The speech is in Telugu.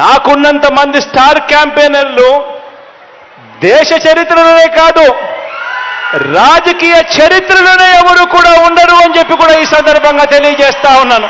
నాకున్నంత మంది స్టార్ క్యాంపెయినర్లు దేశ చరిత్రలోనే కాదు రాజకీయ చరిత్రలోనే ఎవరు కూడా ఉండరు అని చెప్పి కూడా ఈ సందర్భంగా తెలియజేస్తా ఉన్నాను.